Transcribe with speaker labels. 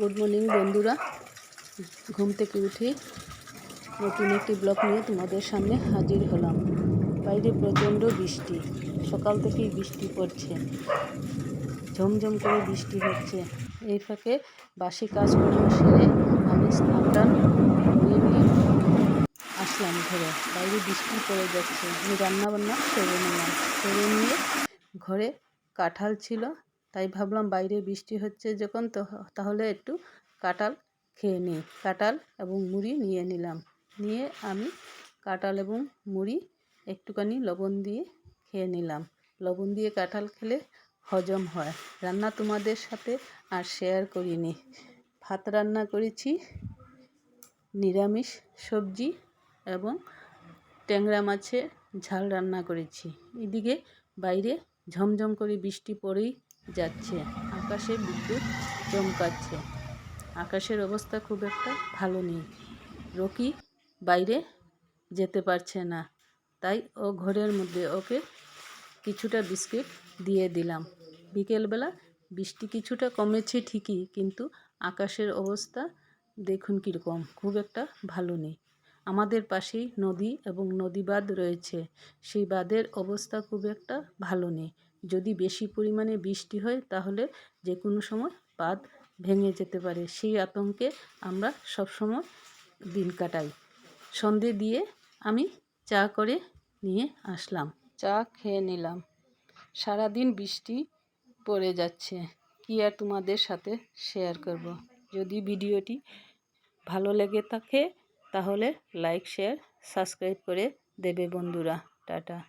Speaker 1: Good morning বন্ধুরা। ঘুম থেকে উঠে নতুন একটি ব্লগ নিয়ে তোমাদের সামনে হাজির হলাম। বাইরে প্রচণ্ড বৃষ্টি। সকাল থেকেই বৃষ্টি পড়ছে। ঝমঝম করে বৃষ্টি হচ্ছে। এই ফাঁকে বাসি কাজকর্ম সেরে আমি স্নান টান নিয়ে আসলাম ঘরে। বাইরে বৃষ্টি পড়ে যাচ্ছে। আমি রান্না বান্না সেরে নিলাম। সেরে নিয়ে ঘরে কাঁঠাল ছিল। তাই ভাবলাম বাইরে বৃষ্টি হচ্ছে যখন তো তাহলে একটু কাঁঠাল খেয়ে নিই। কাঁঠাল এবং মুড়ি নিয়ে নিলাম। নিয়ে আমি কাঁঠাল এবং মুড়ি একটুখানি লবণ দিয়ে খেয়ে নিলাম। লবণ দিয়ে কাঁঠাল খেলে হজম হয়। রান্না তোমাদের সাথে আর শেয়ার করিনি। ভাত রান্না করেছি, নিরামিষ সবজি এবং ট্যাংরা মাছের ঝাল রান্না করেছি। এদিকে বাইরে ঝমঝম করে বৃষ্টি পড়েই যাচ্ছে। আকাশে বিদ্যুৎ চমকাচ্ছে। আকাশের অবস্থা খুব একটা ভালো নেই। রকি বাইরে যেতে পারছে না। তাই ও ঘরের মধ্যে ওকে কিছুটা বিস্কিট দিয়ে দিলাম। বিকেলবেলা বৃষ্টি কিছুটা কমেছে ঠিকই, কিন্তু আকাশের অবস্থা দেখুন কীরকম, খুব একটা ভালো নেই। আমাদের পাশেই নদী এবং নদী বাঁধ রয়েছে। সেই বাঁধের অবস্থা খুব একটা ভালো নেই। যদি বেশি পরিমাণে বৃষ্টি হয়, তাহলে যে কোনো সময় বাঁধ ভেঙে যেতে পারে। সেই আতঙ্কে আমরা সবসময় দিন কাটাই। সন্ধে দিয়ে আমি চা করে নিয়ে আসলাম। চা খেয়ে নিলাম। সারাদিন বৃষ্টি পড়ে যাচ্ছে। কি আর তোমাদের সাথে শেয়ার করব? যদি ভিডিওটি ভালো লেগে থাকে, তাহলে লাইক শেয়ার সাবস্ক্রাইব করে দেবে বন্ধুরা। টাটা।